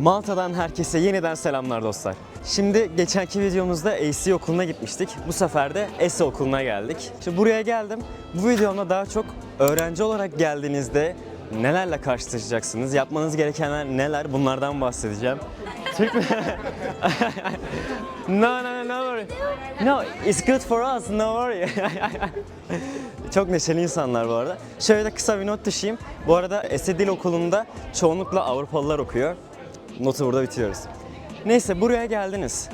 Malta'dan herkese yeniden selamlar dostlar. Şimdi geçenki videomuzda AC okuluna gitmiştik. Bu sefer de ESE okuluna geldik. Şimdi buraya geldim. Bu videomda daha çok öğrenci olarak geldiğinizde nelerle karşılaşacaksınız, yapmanız gerekenler neler bunlardan bahsedeceğim. Türk mü? no, no, no, no worry. No, it's good for us, no worry. Çok neşeli insanlar bu arada. Şöyle kısa bir not düşeyim. Bu arada ESE Dil Okulu'nda çoğunlukla Avrupalılar okuyor. Notu burada bitiriyoruz. Neyse buraya geldiniz.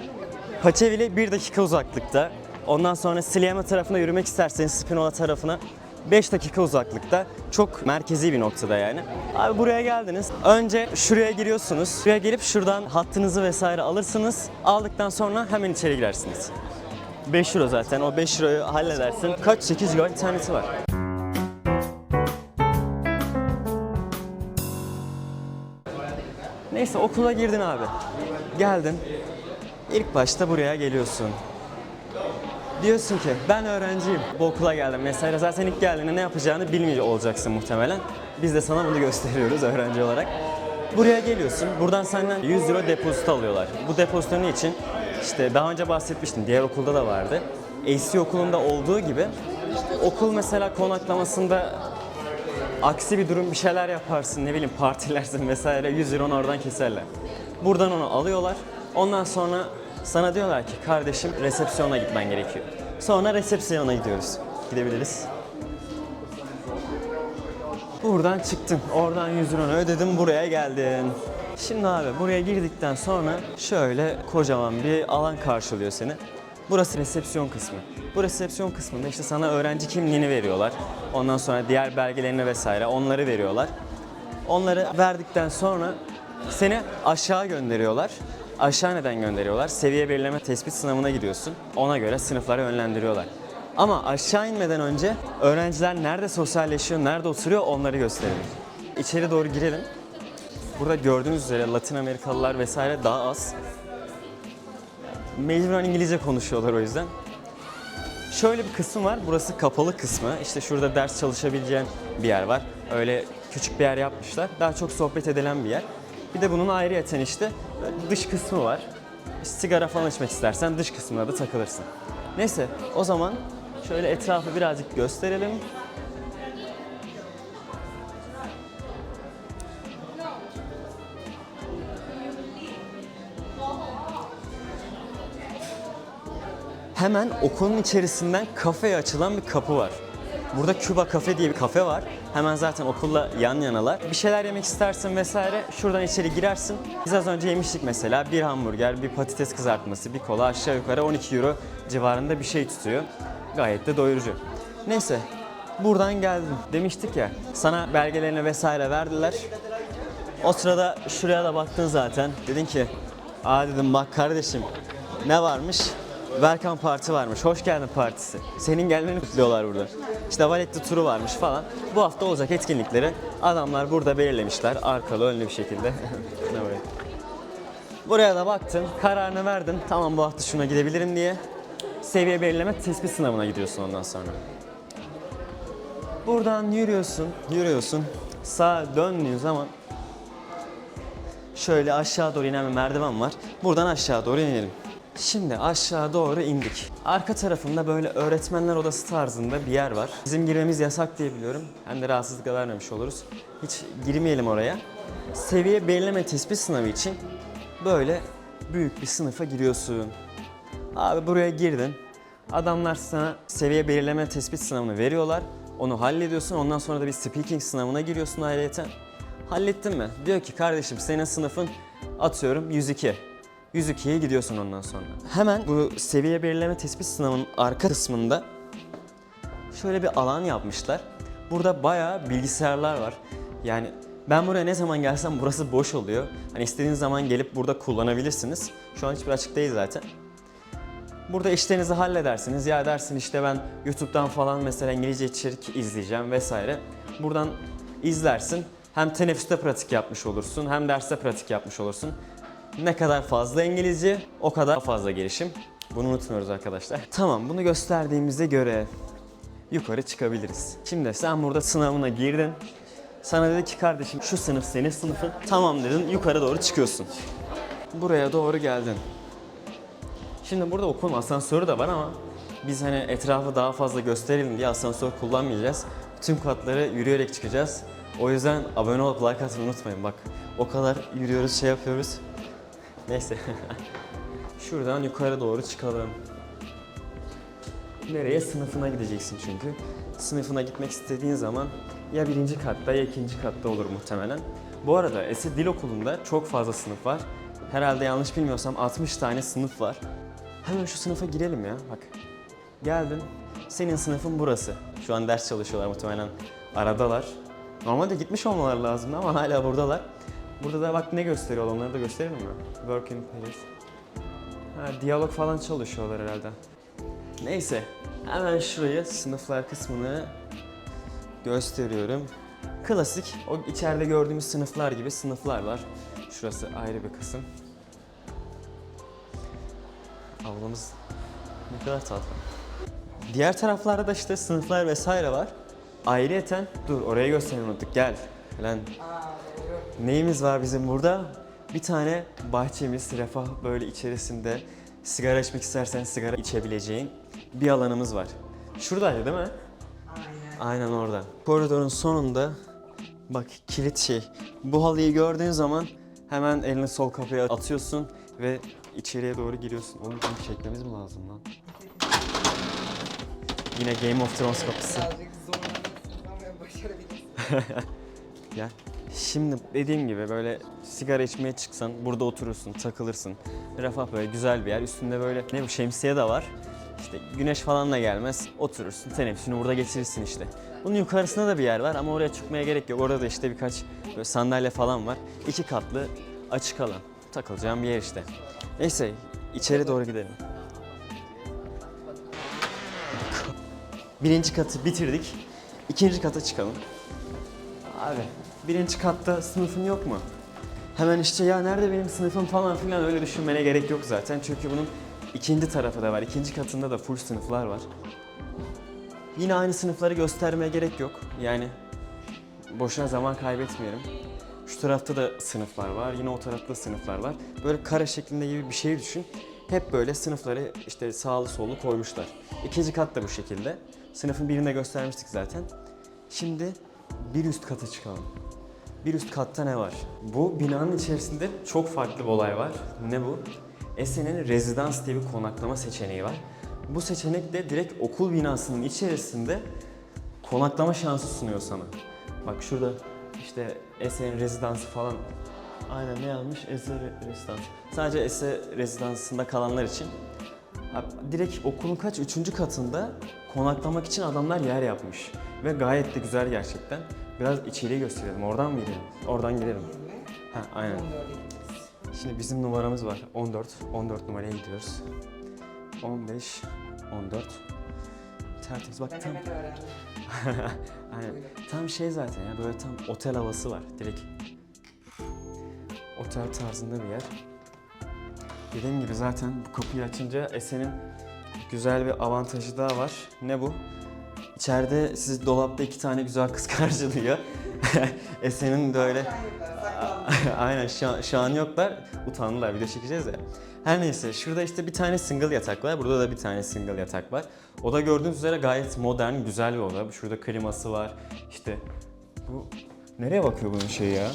Paçevili 1 dakika uzaklıkta. Ondan sonra Sliema tarafına yürümek isterseniz Spinola tarafına 5 dakika uzaklıkta. Çok merkezi bir noktada yani. Abi buraya geldiniz. Önce şuraya giriyorsunuz. Şuraya gelip şuradan hattınızı vesaire alırsınız. Aldıktan sonra hemen içeri girersiniz. 5 euro zaten. O 5 euroyu halledersin. Kaç? 8 euro interneti var. Neyse okula girdin abi. Geldin. İlk başta buraya geliyorsun. Diyorsun ki ben öğrenciyim. Bu okula geldim. Mesela zaten ilk geldiğinde ne yapacağını bilmiyor olacaksın muhtemelen. Biz de sana bunu gösteriyoruz öğrenci olarak. Buraya geliyorsun. Buradan senden 100 euro depozito alıyorlar. Bu depozito için? İşte daha önce bahsetmiştim. Diğer okulda da vardı. AC okulunda olduğu gibi okul mesela konaklamasında aksi bir durum bir şeyler yaparsın ne bileyim partilersin vesaire 100 euro oradan keserler. Buradan onu alıyorlar. Ondan sonra sana diyorlar ki kardeşim resepsiyona gitmen gerekiyor. Sonra resepsiyona gidiyoruz. Gidebiliriz. Buradan çıktın. Oradan 100 euro ödedim buraya geldin. Şimdi abi buraya girdikten sonra şöyle kocaman bir alan karşılıyor seni. Burası resepsiyon kısmı. Bu resepsiyon kısmında işte sana öğrenci kimliğini veriyorlar. Ondan sonra diğer belgelerini vesaire onları veriyorlar. Onları verdikten sonra seni aşağı gönderiyorlar. Aşağı neden gönderiyorlar? Seviye belirleme tespit sınavına gidiyorsun. Ona göre sınıflara yönlendiriyorlar. Ama aşağı inmeden önce öğrenciler nerede sosyalleşiyor, nerede oturuyor onları gösterelim. İçeri doğru girelim. Burada gördüğünüz üzere Latin Amerikalılar vesaire daha az. Mecburen İngilizce konuşuyorlar o yüzden. Şöyle bir kısım var. Burası kapalı kısmı. İşte şurada ders çalışabileceğin bir yer var. Öyle küçük bir yer yapmışlar. Daha çok sohbet edilen bir yer. Bir de bunun ayrıyeten işte dış kısmı var. Sigara falan içmek istersen dış kısmına da takılırsın. Neyse o zaman şöyle etrafı birazcık gösterelim. Hemen okulun içerisinden kafeye açılan bir kapı var. Burada Küba Kafe diye bir kafe var. Hemen zaten okulla yan yanalar. Bir şeyler yemek istersin vesaire şuradan içeri girersin. Biz az önce yemiştik mesela bir hamburger, bir patates kızartması, bir kola aşağı yukarı 12 euro civarında bir şey tutuyor. Gayet de doyurucu. Neyse buradan geldim. Demiştik ya sana belgelerini vesaire verdiler. O sırada şuraya da baktın zaten. Dedin ki aa dedim bak kardeşim ne varmış? Welcome Parti varmış. Hoş geldin partisi. Senin gelmeni kutluyorlar burada. İşte Valetti turu varmış falan. Bu hafta olacak etkinlikleri adamlar burada belirlemişler. Arkalı önlü bir şekilde. Buraya da baktın, kararını verdin. Tamam bu hafta şuna gidebilirim diye. Seviye belirleme tespit sınavına gidiyorsun ondan sonra. Buradan yürüyorsun, yürüyorsun. Sağa döndüğün zaman şöyle aşağı doğru inen bir merdiven var. Buradan aşağı doğru inelim. Şimdi aşağı doğru indik. Arka tarafında böyle öğretmenler odası tarzında bir yer var. Bizim girmemiz yasak diye biliyorum. Hem de rahatsızlık da vermemiş oluruz. Hiç girmeyelim oraya. Seviye belirleme tespit sınavı için böyle büyük bir sınıfa giriyorsun. Abi buraya girdin. Adamlar sana seviye belirleme tespit sınavını veriyorlar. Onu hallediyorsun. Ondan sonra da bir speaking sınavına giriyorsun ayrıyeten. Hallettin mi? Diyor ki kardeşim senin sınıfın atıyorum 102. 102'ye gidiyorsun ondan sonra. Hemen bu seviye belirleme tespit sınavının arka kısmında şöyle bir alan yapmışlar. Burada bayağı bilgisayarlar var. Yani ben buraya ne zaman gelsem burası boş oluyor. Hani istediğiniz zaman gelip burada kullanabilirsiniz. Şu an hiçbir açık değil zaten. Burada işlerinizi halledersiniz. Ya dersin işte ben YouTube'dan falan mesela İngilizce içerik izleyeceğim vesaire. Buradan izlersin. Hem teneffüste pratik yapmış olursun hem derste pratik yapmış olursun. Ne kadar fazla İngilizce o kadar fazla gelişim. Bunu unutmuyoruz arkadaşlar. Tamam bunu gösterdiğimize göre yukarı çıkabiliriz. Şimdi sen burada sınavına girdin. Sana dedi ki kardeşim şu sınıf senin sınıfın. Tamam dedin yukarı doğru çıkıyorsun. Buraya doğru geldin. Şimdi burada okulun asansörü de var ama biz hani etrafı daha fazla gösterelim diye asansör kullanmayacağız. Tüm katları yürüyerek çıkacağız. O yüzden abone olup like atmayı unutmayın bak. O kadar yürüyoruz şey yapıyoruz. Neyse. Şuradan yukarı doğru çıkalım. Nereye? Sınıfına gideceksin çünkü. Sınıfına gitmek istediğin zaman ya birinci katta ya ikinci katta olur muhtemelen. Bu arada Ese Dil Okulu'nda çok fazla sınıf var. Herhalde yanlış bilmiyorsam 60 tane sınıf var. Hemen şu sınıfa girelim ya bak. Geldin. Senin sınıfın burası. Şu an ders çalışıyorlar muhtemelen. Aradalar. Normalde gitmiş olmaları lazım ama hala buradalar. Burada da bak ne gösteriyor onları da gösterelim mi? Work in Paris. Ha, diyalog falan çalışıyorlar herhalde. Neyse, hemen şuraya sınıflar kısmını gösteriyorum. Klasik, o içeride gördüğümüz sınıflar gibi sınıflar var. Şurası ayrı bir kısım. Ablamız ne kadar tatlı. Diğer taraflarda da işte sınıflar vesaire var. Ayrıyeten, dur oraya gösterelim unuttuk, gel. Lan. Neyimiz var bizim burada? Bir tane bahçemiz, refah böyle içerisinde sigara içmek istersen sigara içebileceğin bir alanımız var. Şuradaydı değil mi? Aynen. Aynen orada. Koridorun sonunda bak kilit şey. Bu halıyı gördüğün zaman hemen elini sol kapıya atıyorsun ve içeriye doğru giriyorsun. Onu bunu çekmemiz mi lazım lan? Yine Game of Thrones kapısı. Birazcık zorlanırsın ama başarabilirsin. Gel. Şimdi dediğim gibi böyle sigara içmeye çıksan burada oturursun, takılırsın. Refah böyle güzel bir yer. Üstünde böyle ne bu şemsiye de var. İşte güneş falan da gelmez. Oturursun, teneffüsünü burada geçirirsin işte. Bunun yukarısında da bir yer var ama oraya çıkmaya gerek yok. Orada da işte birkaç böyle sandalye falan var. İki katlı açık alan. Takılacağım bir yer işte. Neyse içeri doğru gidelim. Birinci katı bitirdik. İkinci kata çıkalım. Abi birinci katta sınıfın yok mu? Hemen işte ya nerede benim sınıfım falan filan öyle düşünmene gerek yok zaten. Çünkü bunun ikinci tarafı da var. İkinci katında da full sınıflar var. Yine aynı sınıfları göstermeye gerek yok. Yani boşuna zaman kaybetmeyelim. Şu tarafta da sınıflar var. Yine o tarafta da sınıflar var. Böyle kare şeklinde gibi bir şey düşün. Hep böyle sınıfları işte sağlı sollu koymuşlar. İkinci kat da bu şekilde. Sınıfın birinde göstermiştik zaten. Şimdi bir üst kata çıkalım. Bir üst katta ne var? Bu binanın içerisinde çok farklı bir olay var. Ne bu? Esen'in rezidans diye bir konaklama seçeneği var. Bu seçenek de direkt okul binasının içerisinde konaklama şansı sunuyor sana. Bak şurada işte Esen'in rezidansı falan. Aynen ne yazmış? Ese Re- rezidans. Sadece Ese rezidansında kalanlar için. Direkt okulun kaç? Üçüncü katında konaklamak için adamlar yer yapmış. Ve gayet de güzel gerçekten. Biraz içeriği gösterelim. Oradan mı gidelim? Oradan gidelim. 20. Ha, aynen. 14. Şimdi bizim numaramız var. 14. 14 numaraya gidiyoruz. 15, 14. Tertemiz bak tam. Aynen. Tam şey zaten ya böyle tam otel havası var direkt. Otel tarzında bir yer. Dediğim gibi zaten bu kapıyı açınca Esen'in güzel bir avantajı daha var. Ne bu? İçeride siz dolapta iki tane güzel kız karşılıyor. Esen'in Şahitler, saklanmış. Aynen şu an, şu an yoklar. Utandılar video çekeceğiz ya. Her neyse şurada işte bir tane single yatak var. Burada da bir tane single yatak var. Oda gördüğünüz üzere gayet modern, güzel bir oda. Şurada kliması var. İşte bu nereye bakıyor bunun şeyi ya?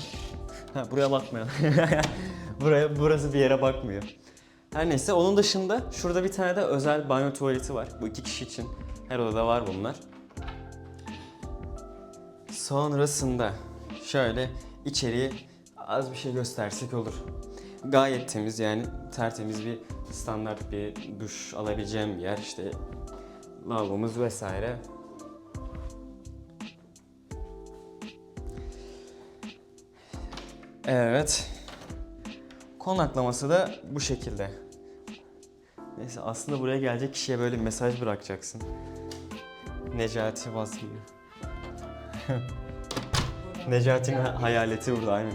Ha buraya bakmayalım. Buraya burası bir yere bakmıyor. Her neyse onun dışında şurada bir tane de özel banyo tuvaleti var. Bu iki kişi için. Her odada var bunlar. Sonrasında şöyle içeriği az bir şey göstersek olur. Gayet temiz yani tertemiz bir standart bir duş alabileceğim bir yer işte lavabomuz vesaire. Evet. Konaklaması da bu şekilde. Neyse aslında buraya gelecek kişiye böyle bir mesaj bırakacaksın. Necati vazgeçiyor. Necati'nin ha- hayaleti burada aynen.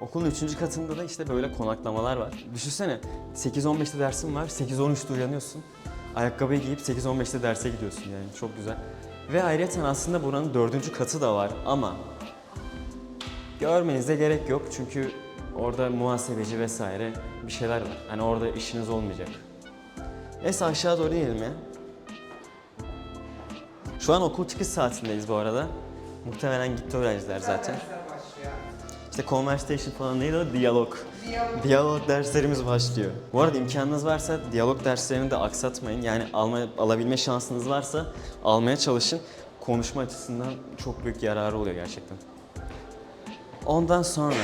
Okulun 3. katında da işte böyle konaklamalar var. Düşünsene 8-15'te dersin var, 8-13'te uyanıyorsun. Ayakkabıyı giyip 8-15'te derse gidiyorsun yani çok güzel. Ve ayrıca aslında buranın dördüncü katı da var ama görmenize gerek yok çünkü orada muhasebeci vesaire bir şeyler var. Hani orada işiniz olmayacak. Neyse aşağı doğru inelim ya. Şu an okul çıkış saatindeyiz bu arada. Muhtemelen gitti öğrenciler zaten. İşte conversation falan değil o diyalog. Diyalog. Diyalog derslerimiz başlıyor. Bu arada imkanınız varsa diyalog derslerini de aksatmayın. Yani alma, alabilme şansınız varsa almaya çalışın. Konuşma açısından çok büyük yararı oluyor gerçekten. Ondan sonra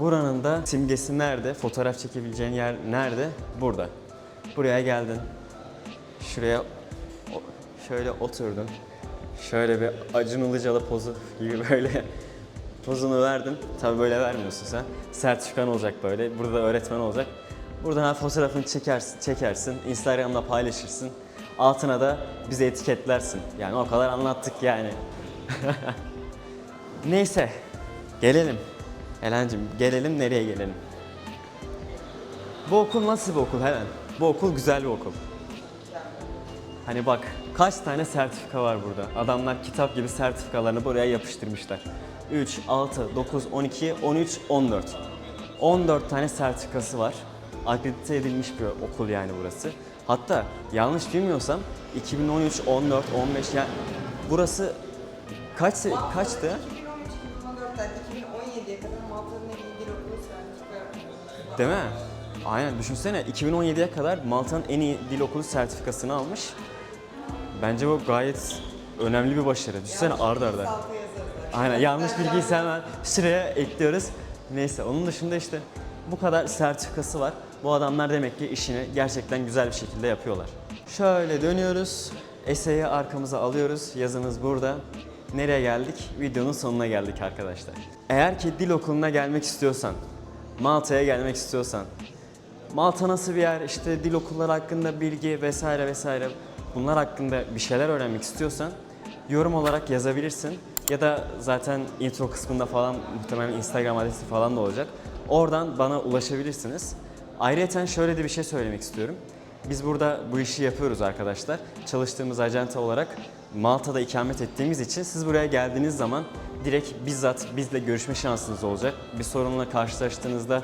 buranın da simgesi nerede? Fotoğraf çekebileceğin yer nerede? Burada. Buraya geldin. Şuraya şöyle oturdun. Şöyle bir Acun Ilıcalı pozu gibi böyle pozunu verdin. Tabii böyle vermiyorsun sen. Sertifikan olacak böyle. Burada da öğretmen olacak. Buradan ha fotoğrafını çekersin, çekersin. Instagram'da paylaşırsın. Altına da bizi etiketlersin. Yani o kadar anlattık yani. Neyse. Gelelim. Elen'cim gelelim nereye gelelim? Bu okul nasıl bir okul Helen? Bu okul güzel bir okul. Hani bak kaç tane sertifika var burada. Adamlar kitap gibi sertifikalarını buraya yapıştırmışlar. 3, 6, 9, 12, 13, 14. 14 tane sertifikası var. Akredite edilmiş bir okul yani burası. Hatta yanlış bilmiyorsam 2013, 14, 15 yani burası kaç kaçtı? 2013-2014'ten 2017'ye kadar Malta'nın en iyi dil okulu sertifika Değil mi? Aynen düşünsene 2017'ye kadar Malta'nın en iyi dil okulu sertifikasını almış. Bence bu gayet önemli bir başarı. Düşünsene arda arda. Aynen yanlış bilgiyi hemen şuraya ekliyoruz. Neyse onun dışında işte bu kadar sertifikası var. Bu adamlar demek ki işini gerçekten güzel bir şekilde yapıyorlar. Şöyle dönüyoruz. Eseyi arkamıza alıyoruz. Yazımız burada. Nereye geldik? Videonun sonuna geldik arkadaşlar. Eğer ki dil okuluna gelmek istiyorsan, Malta'ya gelmek istiyorsan, Malta nasıl bir yer, işte dil okulları hakkında bilgi vesaire vesaire bunlar hakkında bir şeyler öğrenmek istiyorsan yorum olarak yazabilirsin. Ya da zaten intro kısmında falan muhtemelen Instagram adresi falan da olacak. Oradan bana ulaşabilirsiniz. Ayrıca şöyle de bir şey söylemek istiyorum. Biz burada bu işi yapıyoruz arkadaşlar. Çalıştığımız acenta olarak Malta'da ikamet ettiğimiz için siz buraya geldiğiniz zaman direkt bizzat bizle görüşme şansınız olacak. Bir sorunla karşılaştığınızda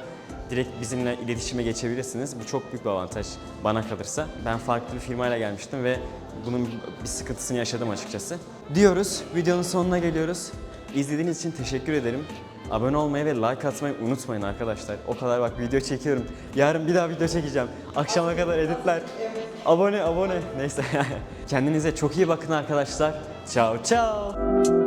direkt bizimle iletişime geçebilirsiniz. Bu çok büyük bir avantaj bana kalırsa. Ben farklı bir firmayla gelmiştim ve bunun bir sıkıntısını yaşadım açıkçası. Diyoruz, videonun sonuna geliyoruz. İzlediğiniz için teşekkür ederim. Abone olmayı ve like atmayı unutmayın arkadaşlar. O kadar bak video çekiyorum. Yarın bir daha video çekeceğim. Akşama kadar editler. Abone abone. Neyse. Kendinize çok iyi bakın arkadaşlar. Ciao ciao.